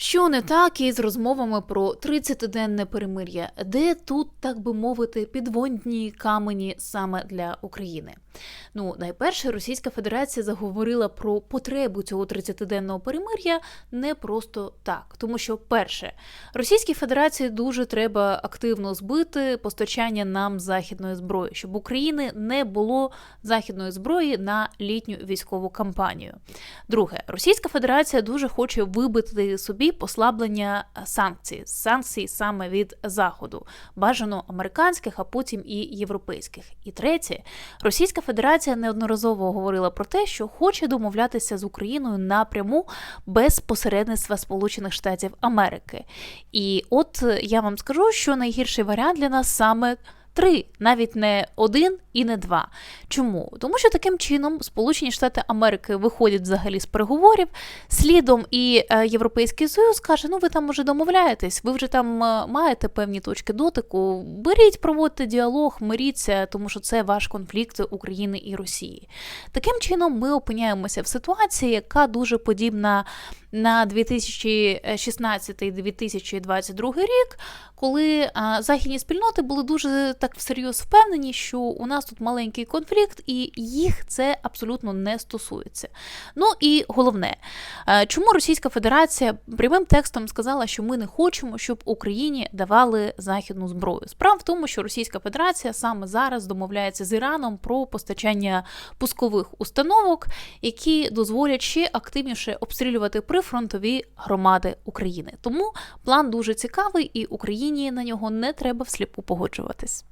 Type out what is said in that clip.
Що не так із розмовами про 30-денне перемир'я, де тут, так би мовити, підводні камені саме для України? Ну, найперше, Російська Федерація заговорила про потребу цього 30-денного перемир'я не просто так, тому що, перше, Російській Федерації дуже треба активно збити постачання нам західної зброї, щоб України не було західної зброї на літню військову кампанію. Друге, Російська Федерація дуже хоче вибити собі послаблення санкцій, санкцій саме від заходу, бажано американських, а потім і європейських. І третє, Російська Федерація неодноразово говорила про те, що хоче домовлятися з Україною напряму без посередництва Сполучених Штатів Америки. І от е, я вам скажу, що найгірший варіант для нас саме. Три, навіть не один і не два. Чому? Тому що таким чином Сполучені Штати Америки виходять взагалі з переговорів, слідом і е, Європейський Союз каже: ну ви там уже домовляєтесь, ви вже там е, маєте певні точки дотику. Беріть, проводьте діалог, миріться, тому що це ваш конфлікт України і Росії. Таким чином, ми опиняємося в ситуації, яка дуже подібна на 2016-2022 рік, коли а, західні спільноти були дуже так всерйоз впевнені, що у нас тут маленький конфлікт, і їх це абсолютно не стосується. Ну і головне, чому Російська Федерація прямим текстом сказала, що ми не хочемо, щоб Україні давали західну зброю. Справа в тому, що Російська Федерація саме зараз домовляється з Іраном про постачання пускових установок, які дозволять ще активніше обстрілювати прифронтові громади України. Тому план дуже цікавий, і Україні на нього не треба всліпу погоджуватись.